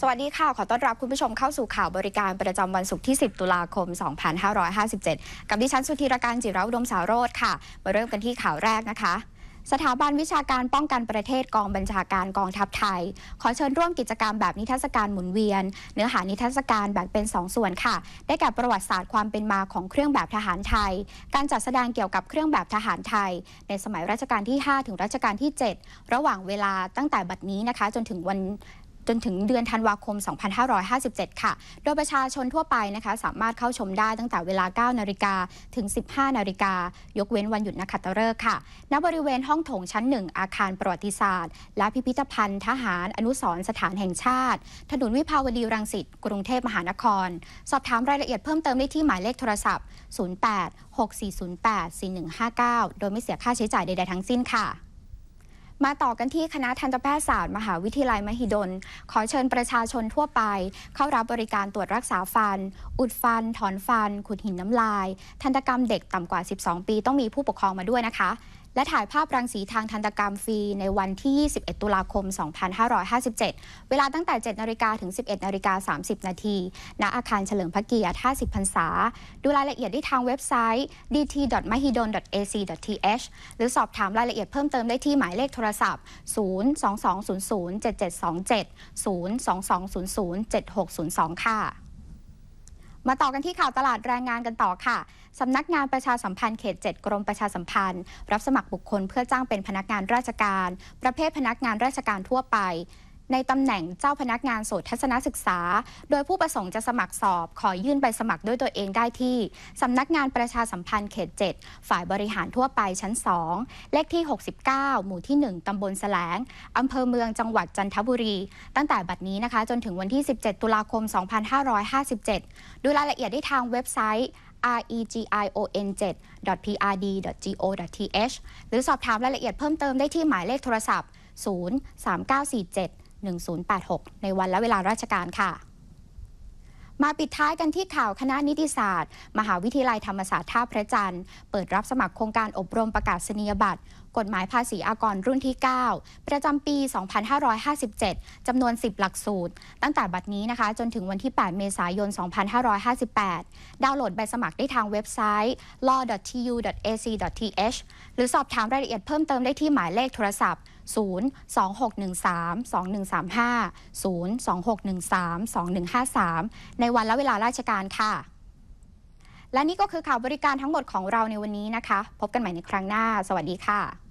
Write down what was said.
สวัสดีค่ะ ขอต้อนรับคุณผู้ชมเข้าสู่ข่าวบริการประจำวันศุกร์ที่ 10 ตุลาคม 2557 กับดิฉันสุธีรการจิราอุดมสารโรธค่ะ มาเริ่มกันที่ข่าวแรกนะคะสถาบันวิชาการป้องกันประเทศกองบัญชาการกองทัพไทย ขอเชิญร่วมกิจกรรมแบบนิทรรศการหมุนเวียน เนื้อหานิทรรศการแบ่งเป็น 2 ส่วนค่ะ ได้แก่ประวัติศาสตร์ความเป็นมาของเครื่องแบบทหารไทย การจัดแสดงเกี่ยวกับเครื่องแบบทหารไทย ในสมัยรัชกาลที่ 5 ถึงรัชกาลที่ 7 ระหว่างเวลาตั้งแต่บัดนี้นะคะ จนถึงวัน จนถึงเดือนธันวาคม 2557 ค่ะ โดยประชาชนทั่วไปนะคะสามารถเข้าชมได้ตั้งแต่เวลา 9 นาฬิกาถึง 15 นาฬิกา ยกเว้นวันหยุดนักขัตฤกษ์ค่ะ ณ บริเวณห้องโถงชั้น 1 อาคารประวัติศาสตร์ และพิพิธภัณฑ์ทหาร อนุสรณ์สถานแห่งชาติ ถนนวิภาวดีรังสิต กรุงเทพมหานคร สอบถามรายละเอียดเพิ่มเติมได้ที่หมายเลขโทรศัพท์ 08 6408 4159 โดยไม่เสียค่าใช้จ่ายใดๆทั้งสิ้นค่ะ มาต่อกันที่คณะทันตแพทยศาสตร์มหาวิทยาลัยมหิดล ขอเชิญประชาชนทั่วไป เข้ารับบริการตรวจรักษาฟัน อุดฟัน ถอนฟัน ขุดหินน้ำลาย ทันตกรรมเด็กต่ำกว่า 12 ปีต้องมีผู้ปกครองมาด้วยนะคะ และถ่ายภาพรังสีทางทันตกรรมฟรีในวันที่ 21 ตุลาคม 2557 เวลาตั้งแต่ 7 นาฬิกาถึง 11 นาฬิกา 30 นาที ณ อาคารเฉลิมพระเกียรติ 50 พรรษา ดูรายละเอียดได้ทางเว็บไซต์ dt.mahidol.ac.th หรือสอบถามรายละเอียดเพิ่มเติมได้ที่หมายเลขโทรศัพท์ 022007727 022007602 ค่ะ มาต่อกันที่ข่าวตลาดแรงงานกันต่อค่ะ สำนักงานประชาสัมพันธ์เขต 7 กรมประชาสัมพันธ์ รับสมัครบุคคลเพื่อจ้างเป็นพนักงานราชการ ประเภทพนักงานราชการทั่วไป ในตำแหน่งเจ้าพนักงานโสตทัศนศึกษา โดยผู้ประสงค์จะสมัครสอบ ขอยื่นใบสมัครด้วยตัวเองได้ที่ สำนักงานประชาสัมพันธ์เขต 7 ฝ่ายบริหารทั่วไปชั้น 2 เลขที่ 69 หมู่ที่ 1 ตำบลแสลง อำเภอเมืองจังหวัดจันทบุรี ตั้งแต่บัดนี้นะคะ จนถึงวันที่ 17 ตุลาคม 2557 ดูรายละเอียดได้ทางเว็บไซต์ region7.prd.go.th หรือสอบถามรายละเอียดเพิ่มเติมได้ที่หมายเลขโทรศัพท์ 03947 1086 ในวันและเวลาราชการค่ะ มาปิดท้ายกันที่ข่าวคณะนิติศาสตร์ มหาวิทยาลัยธรรมศาสตร์ท่าพระจันทร์ เปิดรับสมัครโครงการอบรมประกาศนียบัตรกฎหมายภาษีอากรรุ่นที่ 9 ประจำปี 2557 จำนวน 10 หลักสูตร ตั้งแต่บัดนี้นะคะ จนถึงวันที่ 8 เมษายน 2558 ดาวน์โหลดใบสมัครได้ทางเว็บไซต์ law.tu.ac.th หรือสอบถามรายละเอียดเพิ่มเติมได้ที่หมายเลขโทรศัพท์ 02613 2135 02613 2153 ในวันและเวลาราชการค่ะ และนี่ก็คือข่าวบริการทั้งหมดของเราในวันนี้นะคะ พบกันใหม่ในครั้งหน้า สวัสดีค่ะ